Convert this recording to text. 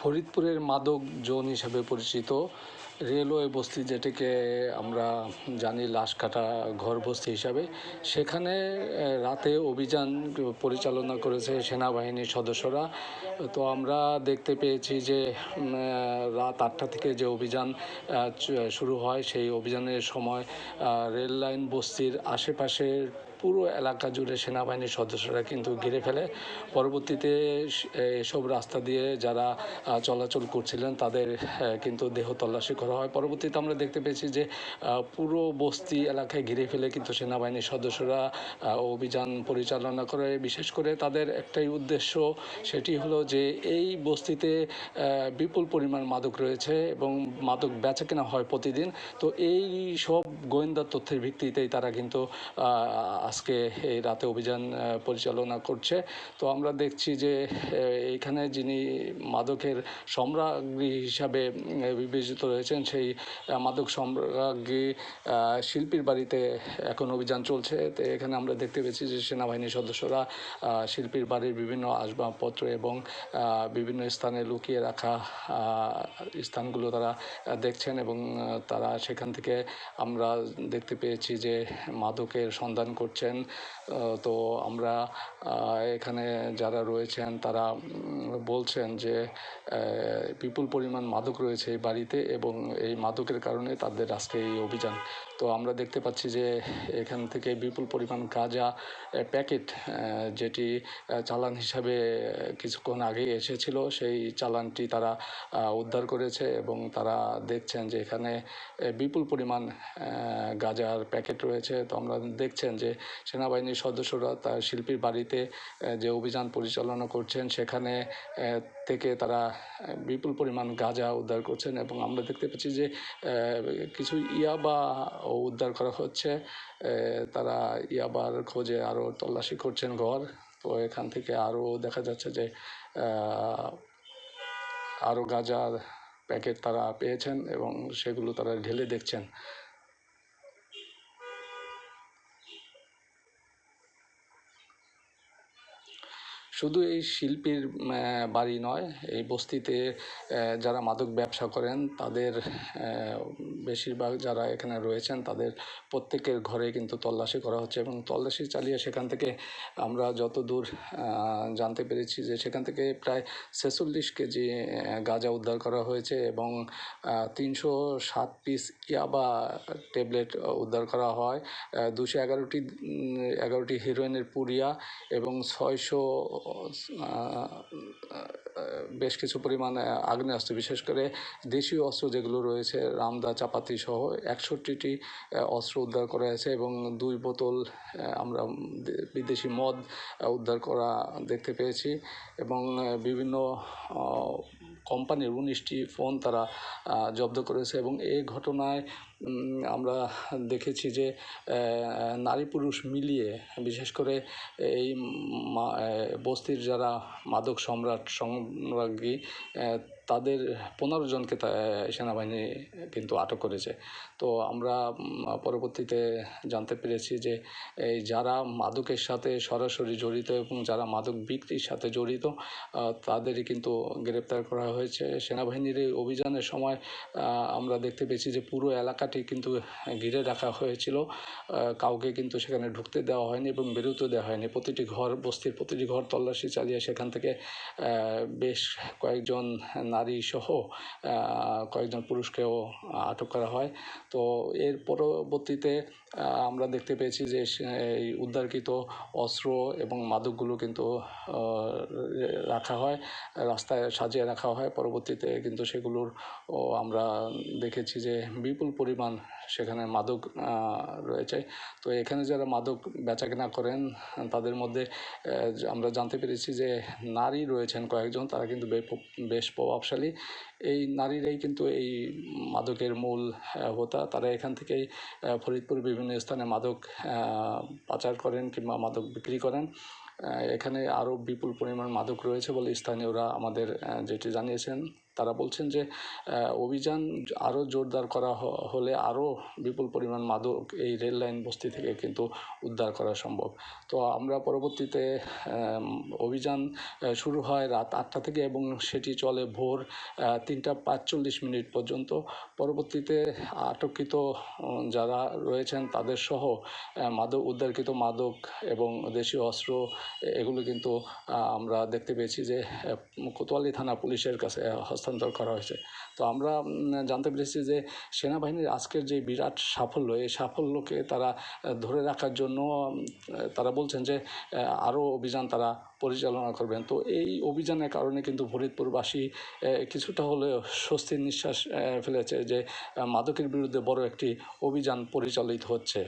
ফরিদপুরের মাদক জোন হিসাবে পরিচিত। রেলওয়ে বস্তি যেটিকে আমরা জানি লাশকাটা ঘর বস্তি হিসাবে। সেখানে রাতে অভিযান পরিচালনা করেছে সেনাবাহিনীর সদস্যরা। তো আমরা দেখতে পেয়েছি যে রাত আটটা থেকে যে অভিযান শুরু হয়, সেই অভিযানের সময় রেল লাইন বস্তির আশেপাশের পুরো এলাকা জুড়ে সেনাবাহিনীর সদস্যরা কিন্তু ঘিরে ফেলে। পরবর্তীতে স- এসব রাস্তা দিয়ে যারা চলাচল করছিলেন তাদের কিন্তু দেহ তল্লাশি করা হয়। পরবর্তীতে আমরা দেখতে পেয়েছি যে পুরো বস্তি এলাকায় ঘিরে ফেলে কিন্তু সেনাবাহিনীর সদস্যরা অভিযান পরিচালনা করে। বিশেষ করে তাদের একটাই উদ্দেশ্য সেটি হলো যে, এই বস্তিতে বিপুল পরিমাণ মাদক রয়েছে এবং মাদক বেচা কেনা হয় প্রতিদিন। তো এই সব গোয়েন্দা তথ্যের ভিত্তিতেই তারা কিন্তু আজকে এই রাতে অভিযান পরিচালনা করছে। তো আমরা দেখছি যে এইখানে যিনি মাদকের সম্রাজ্ঞী হিসাবে বিবেচিত রয়েছেন, সেই মাদক সম্রাজ্ঞী শিল্পীর বাড়িতে এখন অভিযান চলছে। তো এখানে আমরা দেখতে পেয়েছি যে, সেনাবাহিনীর সদস্যরা শিল্পীর বাড়ির বিভিন্ন আসবাবপত্র এবং বিভিন্ন স্থানে লুকিয়ে রাখা স্থানগুলো তারা দেখছেন এবং তারা সেখান থেকে আমরা দেখতে পেয়েছি যে, মাদকের সন্ধান করছেন তো আমরা এখানে যারা রয়েছেন তারা বলছেন যে বিপুল পরিমাণ মাদক রয়েছে এই বাড়িতে এবং এই মাদকের কারণে তাদের আজকে এই অভিযান তো আমরা দেখতে পাচ্ছি যে এখান থেকে বিপুল পরিমাণ গাঁজা প্যাকেট যেটি চালান হিসাবে কিছুক্ষণ আগেই এসেছিল। সেই চালানটি তারা উদ্ধার করেছে এবং তারা দেখছেন যে এখানে বিপুল পরিমাণ গাঁজার প্যাকেট রয়েছে। তো আমরা দেখছেন যে সেনাবাহিনীর সদস্যরা তার শিল্পীর বাড়িতে যে অভিযান পরিচালনা করছেন সেখানে থেকে তারা বিপুল পরিমাণ গাঁজা উদ্ধার করছেন এবং আমরা দেখতে পাচ্ছি যে কিছু ইয়াবা উদ্ধার করা হচ্ছে। তারা ইয়াবার খোঁজে আরও তল্লাশি করছেন ঘর। তো এখান থেকে আরও দেখা যাচ্ছে যে আরও গাঁজার প্যাকেট তারা পেয়েছেন এবং সেগুলো তারা ঢেলে দেখছেন। শুধু এই শিল্পীর বাড়ি নয় এই বস্তিতে যারা মাদক ব্যবসা করেন তাদের বেশিরভাগ যারা এখানে রয়েছেন তাদের প্রত্যেকের ঘরে কিন্তু তল্লাশি করা হচ্ছে এবং তল্লাশি চালিয়ে সেখান থেকে আমরা যতদূর আহ, জানতে পেরেছি যে সেখান থেকে প্রায় ছেচল্লিশ কেজি গাঁজা উদ্ধার করা হয়েছে এবং তিনশো সাত পিস ইয়াবা ট্যাবলেট উদ্ধার করা হয় দুশো এগারোটি এগারোটি হিরোইনের পুরিয়া এবং ছয়শো বেশ কিছু পরিমাণ আগ্নেয়াস্ত্র, বিশেষ করে দেশীয় অস্ত্র যেগুলো রয়েছে, রামদা, চাপাতি সহ একষট্টিটি অস্ত্র উদ্ধার করা হয়েছে এবং দুই বোতল আমরা বিদেশি মদ উদ্ধার করা দেখতে পেয়েছি এবং বিভিন্ন কোম্পানির উনিশটি ফোন তারা জব্দ করেছে এবং এই ঘটনায় আমরা দেখেছি যে নারী পুরুষ মিলিয়ে, বিশেষ করে এই বস্তির যারা মাদক সম্রাট, সম্রাজ্ঞী তাদের পনেরো জনকে সেনাবাহিনী কিন্তু আটক করেছে। তো আমরা পরবর্তীতে জানতে পেরেছি যে, এই যারা মাদকের সাথে সরাসরি জড়িত এবং যারা মাদক বিক্রির সাথে জড়িত তাদেরই কিন্তু গ্রেপ্তার করা হয়েছে। সেনাবাহিনীর এই অভিযানের সময় আমরা দেখতে পেয়েছি যে, পুরো এলাকাটি কিন্তু ঘিরে রাখা হয়েছিল। কাউকে কিন্তু সেখানে ঢুকতে দেওয়া হয়নি এবং বেরোতে দেওয়া হয়নি। প্রতিটি ঘর, বস্তির প্রতিটি ঘর তল্লাশি চালিয়ে সেখান থেকে বেশ কয়েকজন নারী সহ কয়েকজন পুরুষকেও আটক করা হয়। তো এর পরবর্তীতে আমরা দেখতে পেয়েছি যে এই উদ্ধারকৃত অস্ত্র এবং মাদকগুলো কিন্তু রাখা হয়, রাস্তায় সাজিয়ে রাখা হয়। পরবর্তীতে কিন্তু সেগুলোর আমরা দেখেছি যে, বিপুল পরিমাণ সেখানে মাদক রয়েছে। তো এখানে যারা মাদক বেচাকেনা করেন, তাদের মধ্যে আমরা জানতে পেরেছি যে নারী রয়েছেন কয়েকজন, তারা কিন্তু বেশ প্রভাবশালী। এই নারীরাই কিন্তু এই মাদকের মূল হোতা। তারা এখান থেকেই ফরিদপুর বিভিন্ন স্থানে মাদক পাচার করেন কিংবা মাদক বিক্রি করেন। এখানে আরও বিপুল পরিমাণ মাদক রয়েছে বলে স্থানীয়রা আমাদের যেটি জানিয়েছেন। তারা বলছেন যে অভিযান আরও জোরদার করা হলে আরও বিপুল পরিমাণ মাদক এই রেল লাইন বস্তি থেকে কিন্তু উদ্ধার করা সম্ভব। তো আমরা পরবর্তীতে অভিযান শুরু হয় রাত আটটা থেকে এবং সেটি চলে ভোর তিনটা পাঁচচল্লিশ মিনিট পর্যন্ত। পরবর্তীতে আটককৃত যারা রয়েছেন তাদের সহ মাদক উদ্ধারকৃত মাদক এবং দেশীয় অস্ত্র এগুলো কিন্তু আমরা দেখতে পেয়েছি যে কোতোয়ালি থানা পুলিশের কাছে আহ, হস্তান্তর করা হয়েছে। তো আমরা জানতে পেরেছি যে সেনাবাহিনীর আজকের যে বিরাট সাফল্য, এই সাফল্যকে তারা ধরে রাখার জন্য তারা বলছেন যে আরও অভিযান তারা পরিচালনা করবেন। তো এই অভিযানের কারণে কিন্তু ফরিদপুরবাসী কিছুটা হলেও স্বস্তির নিঃশ্বাস ফেলেছে যে মাদকের বিরুদ্ধে বড় একটি অভিযান পরিচালিত হচ্ছে।